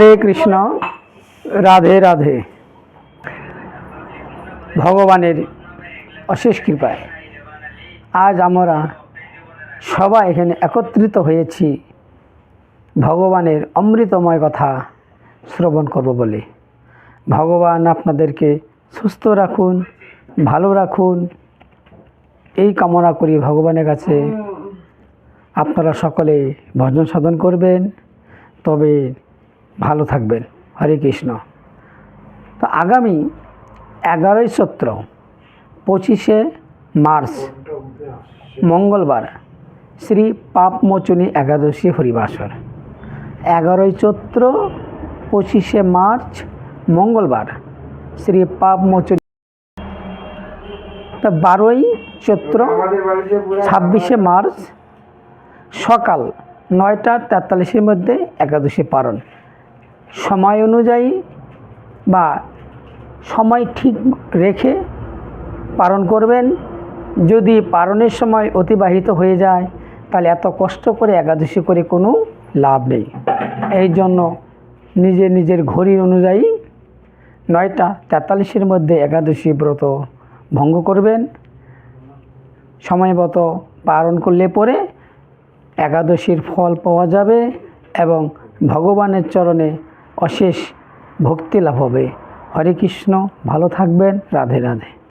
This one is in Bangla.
হরে কৃষ্ণ, রাধে রাধে। ভগবানের অশেষ কৃপায়, আজ আমরা সবাই এখানে একত্রিত হয়েছি ভগবানের অমৃতময় কথা শ্রবণ করব বলে। ভগবান আপনাদেরকে সুস্থ রাখুন, ভালো রাখুন। এই কামনা করি ভগবানের কাছে। আপনারা সকলে ভজন সাধন করবেন, তবে ভালো থাকবেন। হরে কৃষ্ণ। তো আগামী এগারোই সত্র, পঁচিশে মার্চ, মঙ্গলবার, শ্রী পাপমোচনী একাদশী হরিবাসর। এগারোই চৈত্র পঁচিশে মার্চ, মঙ্গলবার, শ্রী পাপমোচনী তা বারোই চৈত্র ছাব্বিশে মার্চ, সকাল নয়টা তেতাল্লিশের মধ্যে একাদশী পালন। সময় অনুযায়ী বা সময় ঠিক রেখে পালন করবেন। যদি পালনের সময় অতিবাহিত হয়ে যায়, তাহলে এত কষ্ট করে একাদশী করে কোনো লাভ নেই। এই জন্য নিজের নিজের ঘড়ির অনুযায়ী নয়টা তেতাল্লিশের মধ্যে একাদশী ব্রত ভঙ্গ করবেন। সময়মতো পালন করলে পরে একাদশীর ফল পাওয়া যাবে এবং ভগবানের চরণে অশেষ ভক্তি লাভ হবে। হরে কৃষ্ণ ভালো থাকবেন রাধে রাধে।